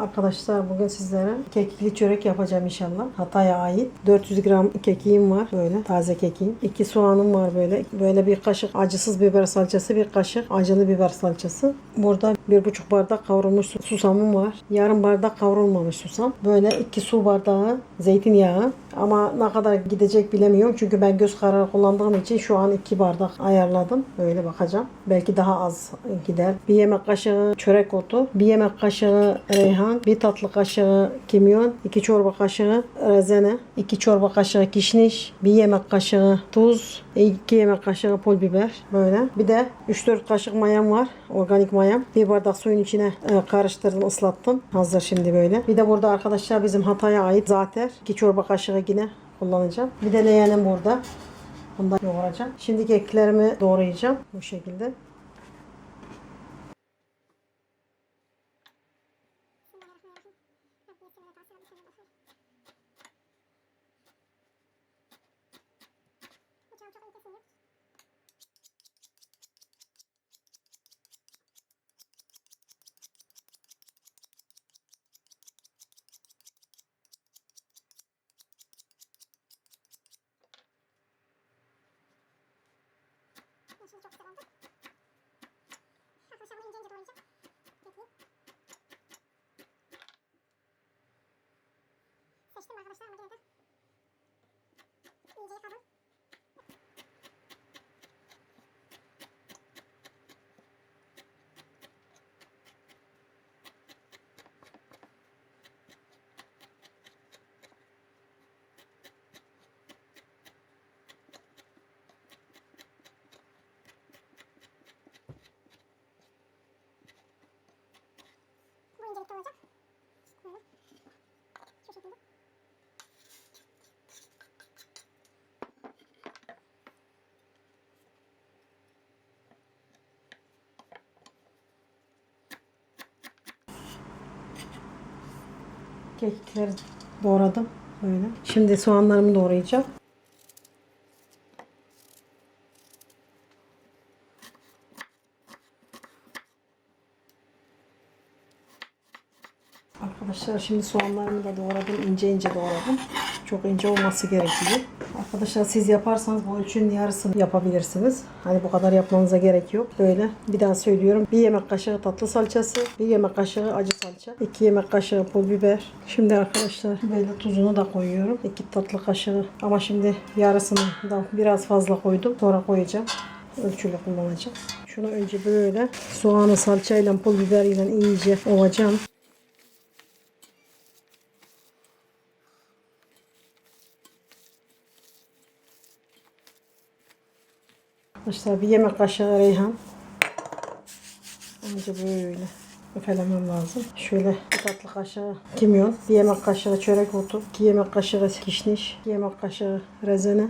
Arkadaşlar bugün sizlere kekikli çörek yapacağım inşallah. Hatay'a ait. 400 gram kekiğim var böyle taze kekiğim. 2 soğanım var böyle. Böyle bir kaşık acısız biber salçası, bir kaşık acılı biber salçası. Burada bir buçuk bardak kavrulmuş su- susamım var. Yarım bardak kavrulmamış susam. Böyle 2 su bardağı zeytinyağı. Ama ne kadar gidecek bilemiyorum. Çünkü ben göz kararı kullandığım için şu an 2 bardak ayarladım. Böyle bakacağım. Belki daha az gider. Bir yemek kaşığı çörek otu, bir yemek kaşığı reyhan, bir tatlı kaşığı kimyon, iki çorba kaşığı rezene, iki çorba kaşığı kişniş, bir yemek kaşığı tuz, iki yemek kaşığı pul biber böyle. Bir de 3-4 kaşık mayam var. Organik mayam. Bir bardak suyun içine e, karıştırdım, ıslattım. Hazır şimdi böyle. Bir de burada arkadaşlar bizim Hatay'a ait zater. 2 çorba kaşığı yine kullanacağım. Bir de leğenim burada. Bundan yoğuracağım. Şimdi keklerimi doğrayacağım bu şekilde. れどうするんでしょうね。うちょうちょいですね。就这样子。Kekikleri doğradım böyle. Şimdi soğanlarımı doğrayacağım. Arkadaşlar şimdi soğanlarımı da doğradım. ince ince doğradım. Çok ince olması gerekiyor. Arkadaşlar siz yaparsanız bu ölçünün yarısını yapabilirsiniz. Hani bu kadar yapmanıza gerek yok. Böyle bir daha söylüyorum. Bir yemek kaşığı tatlı salçası, bir yemek kaşığı acı salça, iki yemek kaşığı pul biber. Şimdi arkadaşlar böyle tuzunu da koyuyorum. İki tatlı kaşığı. Ama şimdi yarısını da biraz fazla koydum. Sonra koyacağım. Ölçülü kullanacağım. Şunu önce böyle soğanı salçayla pul biberiyle iyice ovacağım. Arkadaşlar bir yemek kaşığı reyhan. Önce böyle öfelemem lazım. Şöyle bir tatlı kaşığı kimyon, bir yemek kaşığı çörek otu, iki yemek kaşığı kişniş, iki yemek kaşığı rezene.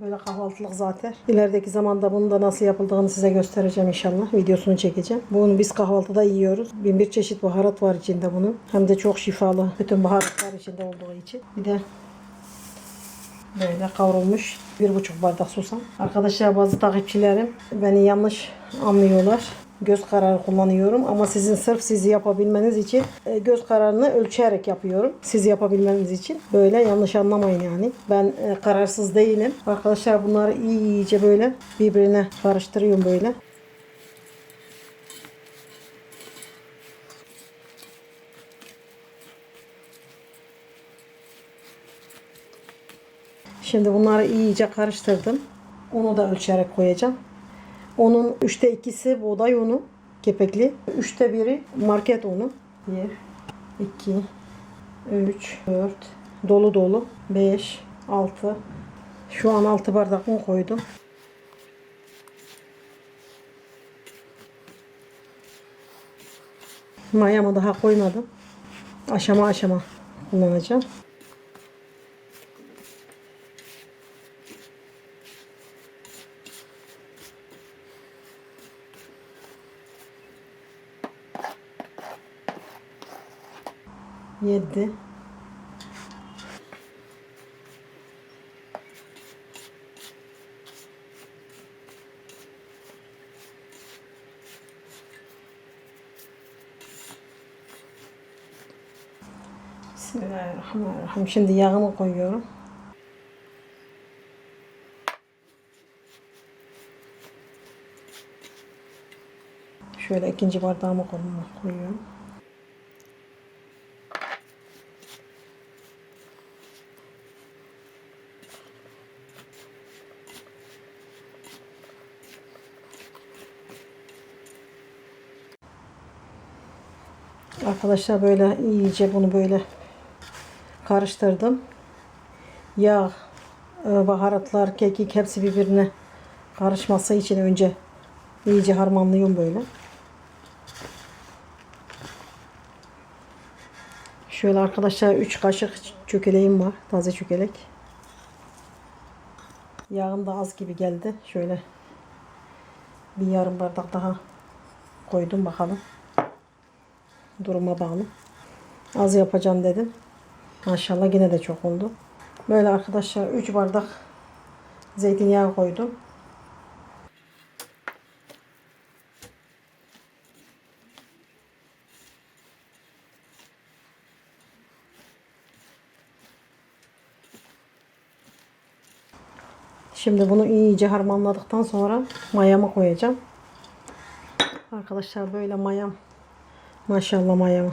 Böyle kahvaltılık zaten. İlerideki zamanda bunun da nasıl yapıldığını size göstereceğim inşallah. Videosunu çekeceğim. Bunu biz kahvaltıda yiyoruz. Bin bir çeşit baharat var içinde bunun. Hem de çok şifalı. Bütün baharatlar içinde olduğu için. Bir de Böyle kavrulmuş bir buçuk bardak susam. Arkadaşlar bazı takipçilerim beni yanlış anlıyorlar. Göz kararı kullanıyorum ama sizin sırf sizi yapabilmeniz için e, göz kararını ölçerek yapıyorum. Siz yapabilmeniz için. Böyle yanlış anlamayın yani. Ben e, kararsız değilim. Arkadaşlar bunları iyice böyle birbirine karıştırıyorum böyle. Şimdi bunları iyice karıştırdım. Unu da ölçerek koyacağım. Onun üçte ikisi buğday unu, kepekli. Üçte biri market unu. Bir, iki, üç, dört, dolu dolu, beş, altı. Şu an altı bardak un koydum. Mayamı daha koymadım. Aşama aşama kullanacağım. yedi. Bismillahirrahmanirrahim. Şimdi yağımı koyuyorum. Şöyle ikinci bardağımı koyuyorum. Arkadaşlar böyle iyice bunu böyle karıştırdım. Yağ, e, baharatlar, kekik hepsi birbirine karışması için önce iyice harmanlıyorum böyle. Şöyle arkadaşlar 3 kaşık çökeleğim var. Taze çökelek. Yağım da az gibi geldi. Şöyle bir yarım bardak daha koydum bakalım. Duruma bağlı. Az yapacağım dedim. Maşallah yine de çok oldu. Böyle arkadaşlar 3 bardak zeytinyağı koydum. Şimdi bunu iyice harmanladıktan sonra mayamı koyacağım. Arkadaşlar böyle mayam. Maşallah mayam.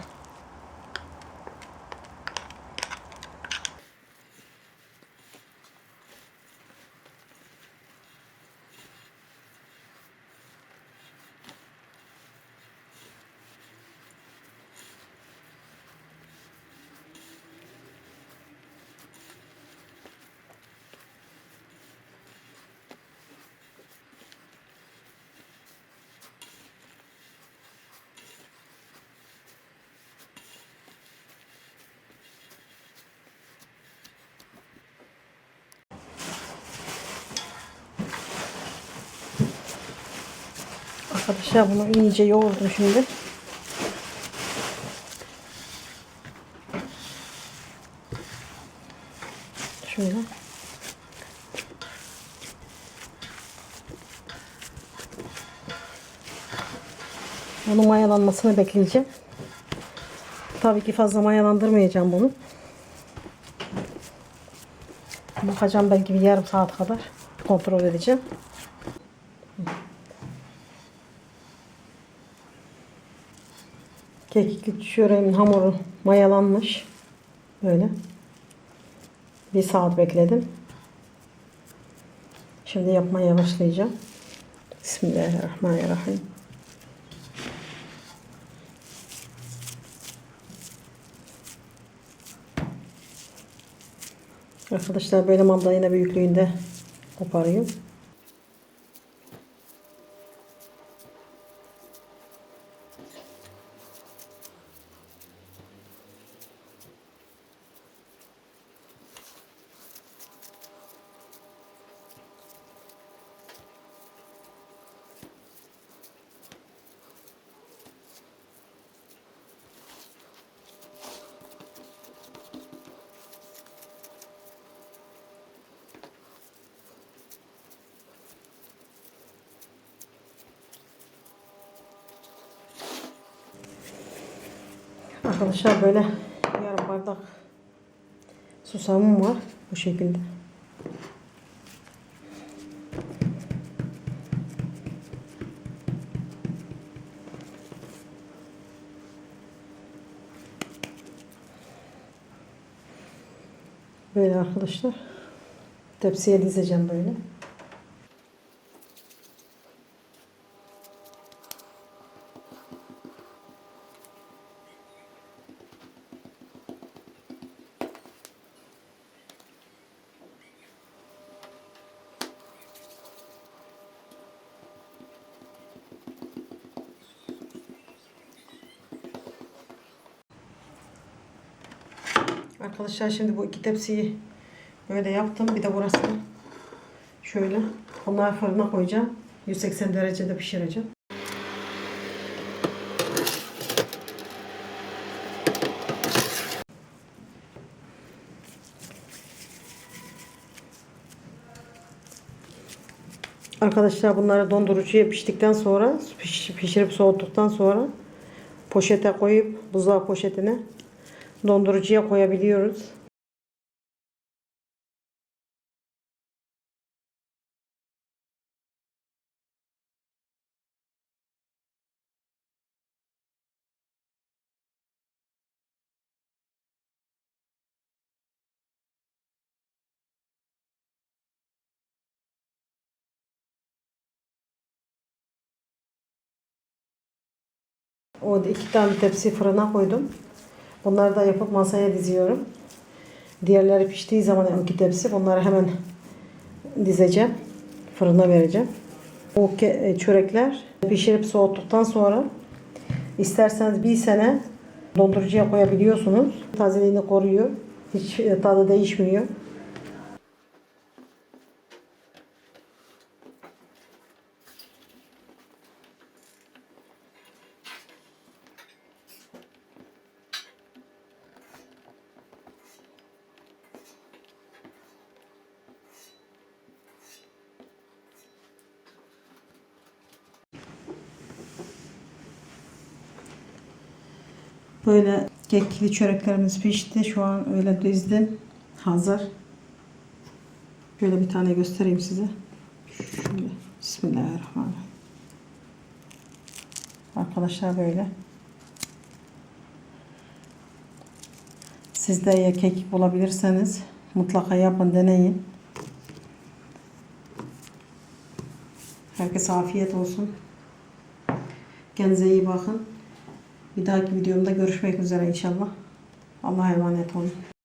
Arkadaşlar bunu iyice yoğurdum şimdi. Şöyle. Bunun mayalanmasını bekleyeceğim. Tabii ki fazla mayalandırmayacağım bunu. Bakacağım belki bir yarım saat kadar kontrol edeceğim. Kekikli çöreğimin hamuru mayalanmış. Böyle. Bir saat bekledim. Şimdi yapmaya başlayacağım. Bismillahirrahmanirrahim. Arkadaşlar böyle mandalina büyüklüğünde koparıyorum. Arkadaşlar böyle yarım bardak susamım var. Bu şekilde. Böyle arkadaşlar. Tepsiye dizeceğim böyle. Arkadaşlar şimdi bu iki tepsiyi böyle yaptım. Bir de burasını şöyle. Onları fırına koyacağım. 180 derecede pişireceğim. Arkadaşlar bunları dondurucuya piştikten sonra piş- pişirip soğuttuktan sonra poşete koyup buzluğa poşetine dondurucuya koyabiliyoruz. O iki tane tepsi fırına koydum. Bunları da yapıp masaya diziyorum. Diğerleri piştiği zaman o iki tepsi bunları hemen dizeceğim. Fırına vereceğim. O e, çörekler pişirip soğuttuktan sonra isterseniz bir sene dondurucuya koyabiliyorsunuz. Tazeliğini koruyor. Hiç e, tadı değişmiyor. Böyle kekli çöreklerimiz pişti. Şu an öyle dizdim. Hazır. Şöyle bir tane göstereyim size. Şöyle. Bismillahirrahmanirrahim. Arkadaşlar böyle. Siz de kek bulabilirseniz mutlaka yapın deneyin. Herkese afiyet olsun. Kendinize iyi bakın. Bir dahaki videomda görüşmek üzere inşallah. Allah'a emanet olun.